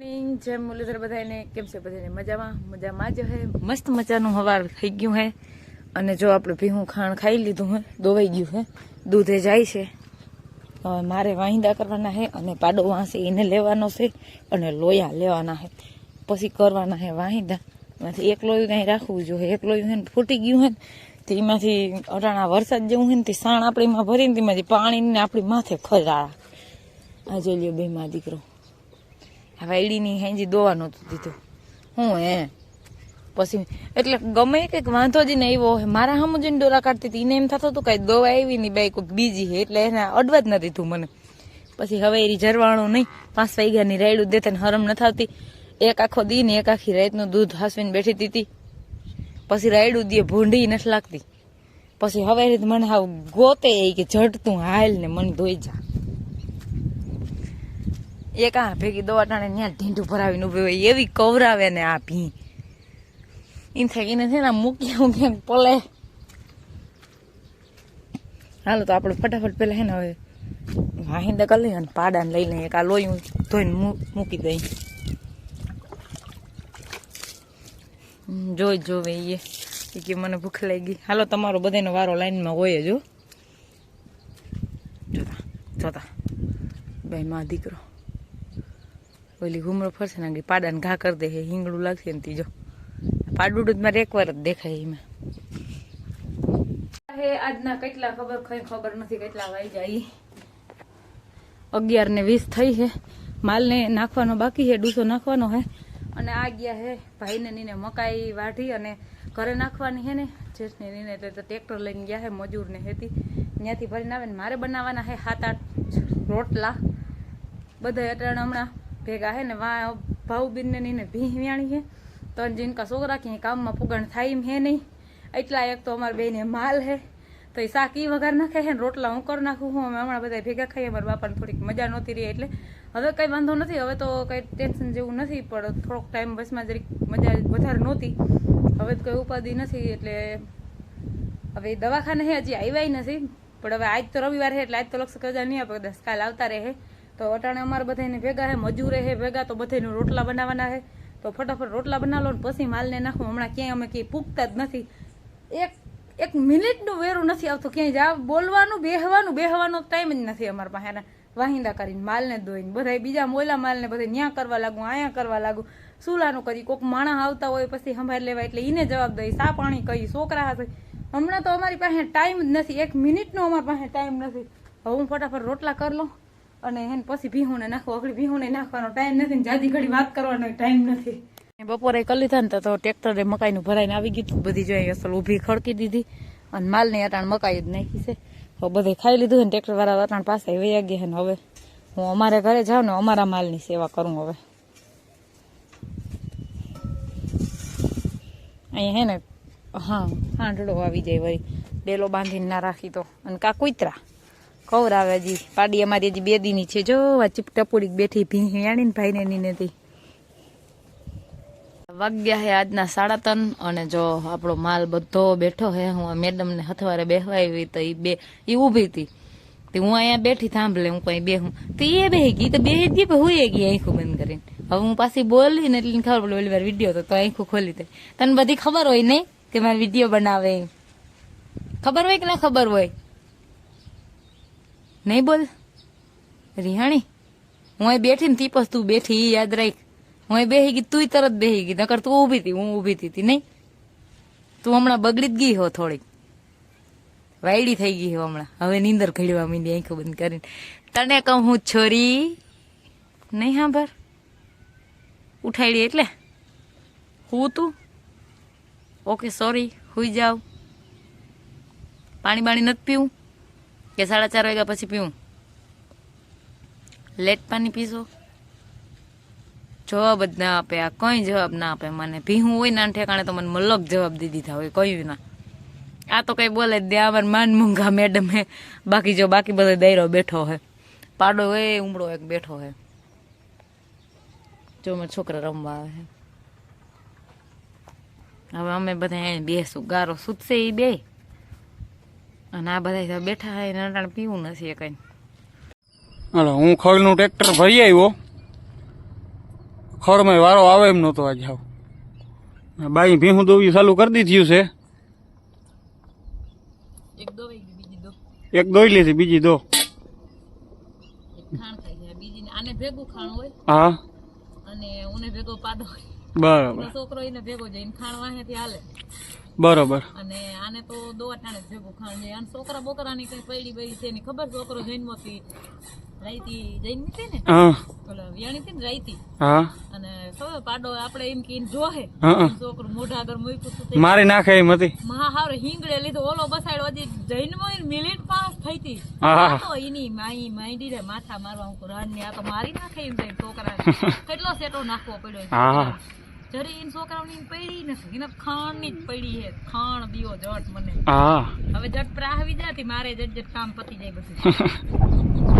જય મુરલીધર બધાને કેમ છે બધાને મજામાં? મજામાં જ હે. મસ્ત મજાનું હવાર થઈ ગયું હે. અને જો આપણે ભીહું ખાણ ખાઈ લીધું હે, દોવાઈ ગયું હે. દૂધે જાય છે. મારે વાહિંદા કરવાના હે અને પાડો વાંસે એને લેવાનો છે અને લોયા લેવાના હે. પછી કરવાના હે વાહિંદા એમાંથી એક લોયું કાંઈ રાખવું જોઈએ. એક લોયું હે ફૂટી ગયું હે ને એમાંથી અટાણા વરસાદ જેવું હે ને, તે સાણ આપણે એમાં ભરીને તેમાંથી પાણીને આપણી માથે ખરાડા આ જોઈ લ્યો બે માં દીકરો. વાયડીની હેંજી દોવા નહોતું દીધું. હું હે? પછી એટલે ગમે કંઈક વાંધો જ નહીં આવ્યો મારા સામુ જઈને દોરા કાઢતી હતી. એને એમ થતું હતું કાંઈ દોવા આવી નહીં બાઈ કોઈક બીજી છે એટલે એને અડવા જ ન દીધું મને. પછી હવે એ જરવાણું નહીં. પાંચ વાગ્યાની રાયડું દેતા ને હરમ ન થતી એક આખો દી ને એક આખી રાતનું દૂધ હાસવીને બેઠી હતી પછી રાયડું દીએ ભૂંડી નથી લાગતી. પછી હવે મને હાવ ગોતે કે ઝડતું હાલ ને મને ધોઈ જા. એક આ ભેગી દવા ટાણે ત્યાં ઢીંઢું ભરાવીને ઊભી હોય. એવી કવરાવે ને આ ભી. એમ થાય એને છે ને મૂકી હું ક્યાંક પલે. હાલો તો આપણે ફટાફટ પેલા હે ને હવે વાહિંદા કરી લઈએ અને પાડાને લઈ લઈએ. એક આ લોહી ધોઈને મૂ- મૂકી દઈ. જોઈ, જોવે એ. કે મને ભૂખ લાગી. હાલો, તમારો બધાનો વારો લાઈનમાં હોય જો જોતા જોતા. બે માં દીકરો. ઓલી ઘૂમરો ફરશે ને પાડાને ઘા કરી દે હે હિંગડું લાગશે ને ત્રીજો. પાડું જ મારે એક વાર જ દેખાય એમાં. હે આજના કેટલા ખબર કઈ ખબર નથી કેટલા વાઈ જાય અગિયાર ને વીસ થઈ છે માલને નાખવાનો બાકી છે ડૂસો નાખવાનો હે. અને આ ગયા હે ભાઈને નીને મકાઈ વાઢી અને ઘરે નાખવાની હે ને. જેઠને નીને એટલે તો ટ્રેક્ટર લઈને ગયા હે મજૂરને હેતી. ત્યાંથી ભરીને આવે ને મારે બનાવવાના હે સાત આઠ રોટલા. બધા અટાણા હમણાં ભેગા હે ને વા ભાઉબીનને નીને ભી વ્યાણી હે. તો જીનકા છોકરા કે કામમાં પુગણ થાય એમ હે નહીં. એટલા એક તો અમારા બેને માલ હે. તો એ શાક ઈ વઘાર નાખે હે ને રોટલા હું કરી નાખું હું. અમે હમણાં બધા ભેગા ખાઈએ, અમારા બાપાને થોડીક મજા નહોતી રહી એટલે. હવે કંઈ વાંધો નથી, હવે તો કંઈ ટેન્શન જેવું નથી, પણ થોડોક ટાઈમ બસમાં જરીક મજા વધારે નહોતી. હવે તો કંઈ ઉપાધિ નથી, એટલે હવે દવાખાને હે, હજી આવ્યા નથી. પણ હવે આજ તો રવિવાર છે એટલે આજ તો લક્ષ રજા નહીં આપે કદાચ કાલ આવતા રહે તો અટાણે અમારે બધાને ભેગા હે, મજૂરે હે ભેગા, તો બધાને રોટલા બનાવવાના હે. તો ફટાફટ રોટલા બનાવો ને પછી માલને નાખો. હમણાં ક્યાંય અમે ક્યાંય પૂગતા જ નથી. એક એક મિનિટનું વેરું નથી આવતું. ક્યાંય જા, બોલવાનું, બેહવાનું, બેહવાનો ટાઈમ જ નથી અમારા પાસે વાહિંદા કરીને માલને ધોઈને બધા બીજા મોયલા માલને બધા ન્યા કરવા લાગુ, આયા કરવા લાગુ. સુલાનું કરી કોક માણસ આવતા હોય પછી સંભાળ લેવા એટલે એને જવાબ દઈ સા પાણી કહી છોકરા હશે. હમણાં તો અમારી પાસે ટાઈમ જ નથી. એક મિનિટનો અમારી પાસે ટાઈમ નથી. હવે હું ફટાફટ રોટલા કરી લઉં. અને એને પછી ભીહુંને નાખવું આગળ ભીહુંને નાખવાનો ટાઈમ નથી ને ઘડી વાત કરવાનો ટાઈમ નથી. બપોરે કરી લીધા ને તો ટ્રેક્ટરે મકાઈનું ભરાઈને આવી ગયું હતું. બધી જોઈએ અસલ ઊભી ખડકી દીધી. અને માલની અટાણ મકાઈ જ નાખી છે. હવે બધે ખાઈ લીધું ને ટ્રેક્ટર વાળા અટાણ પાસે વયા ગયા ને હવે હું અમારે ઘરે જાઉં ને અમારા માલની સેવા કરું હવે. અહીંયા હે ને, હા હાંડળો આવી જાય વળી. ડેલો બાંધીને ના રાખી તો. અને કા કૂતરા કવરાવે હજી પાડી અમારી હજી બે દીની છે. જો, આ ટપુડી બેઠી ભીણી ને ભાઈને ની નથી વાગ્યા હે આજના સાડા ત્રણ અને જો આપણો માલ બધો બેઠો હે. હું મેડમને હથવારે બેહવાય હોય તો એ બે એ ઊભી હતી તે હું અહીંયા બેઠી સાંભળે હું કઈ બેહું. તો એ બેહી ગઈ. તો બેહી ગઈ હું એ ગઈ આંખું બંધ કરીને. હવે હું પાછી બોલી ને એટલે ખબર પડે, ઓલી વાર વીડિયો તો તો આંખું ખોલી દે. તને બધી ખબર હોય નહીં કે મારે વીડિયો બનાવે. ખબર હોય કે ના ખબર હોય? નહીં બોલ? રિહાણી, હું અહીં બેઠી ને તીપસ તું બેઠી, ઈ યાદ રાખ. હું અહીં બેહી ગઈ તું તરત બેહી ગઈ, નકર તું ઊભી હતી હું ઊભી હતી તી, નહીં? તું હમણાં બગડી જ ગઈ હો થોડીક. વાયડી થઈ ગઈ હો હમણાં. હવે નીંદર ઘડવા માંડી, આંખો બંધ કરીને. તને કહું હું છોરી? નહીં હા ભર ઉઠાડી એટલે? હું તું? ઓકે સોરી હુઈ જાવ પાણી બાણી નથી પીવું? કે સાડા ચાર વાગ્યા પછી પીવું? લેટ પાણી પીશો? જવાબ જ ના આપે, આ કઈ જવાબ ના આપે મને. ભીહું હોય ના ઠેકાણે તો મને મલક જવાબ દી દીધા હોય કયું ના. આ તો કઈ બોલે જ દે આવાર માન મૂંઘા મેડમ. હે બાકી જો બાકી બધો દાયરો બેઠો હે. પાડો હોય ઉમળો એક બેઠો હે. જો મારા છોકરા રમવા આવે હે. હવે અમે બધા અહીંયા બેસું. ગારો સુતશે એ બે. અને આ બધા બેઠા હોય ને અટાણે પીવું નથી એ કઈ. હાલો હું ખોલનું ટ્રેક્ટર ભરી આવ્યો. ખોરમાં વારો આવે એમ નહોતો આજે આવ બાઈ ભીહું દોવી ચાલુ કરી દીધું છે. એક દો બીજી દો. એક દોઈ લીધી બીજી દો. એક ખાણ થઈ જાય બીજી ને આને ભેગું ખાણ હોય હા. અને ભેગો પાદો બરાબર. છોકરો એને ભેગો જઈને ખાણ વાહેથી હાલે. બરોબર. અને આને તો દોવા ટાણે ભેગું ખાણ જાય અને છોકરા બોકરાની કઈ પૈડી બૈડી છે એની ખબર? છોકરો જન્મો થી રાઈતી જઈને હતી ને? હા. ઓલા વ્યાણી હતી ને રાઈતી હા. અને ખબર? પાડો આપણે એમ કે જોહે. છોકરો મોઢા આગળ મૂક્યું હતું મારી નાખે એમ હતી. મહા હારો હિંગડે લીધો. ઓલો બસાડો હજી જૈનમાં મિનિટ પાસ થઈ હતી તો એની માઈ માંડી રે માથા મારવા. હું રાન ને આ તો મારી નાખે એમ. છોકરા કેટલો સેટો નાખવો પડ્યો. હા. જરી ઈન છોકરાઓની પડી નથી. એને ખાણની જ પડી છે. ખાણ દીયો જટ મને. હા. હવે જટ પ્રાહવી જાતી મારે જટ જટ કામ પતી જાય બધું.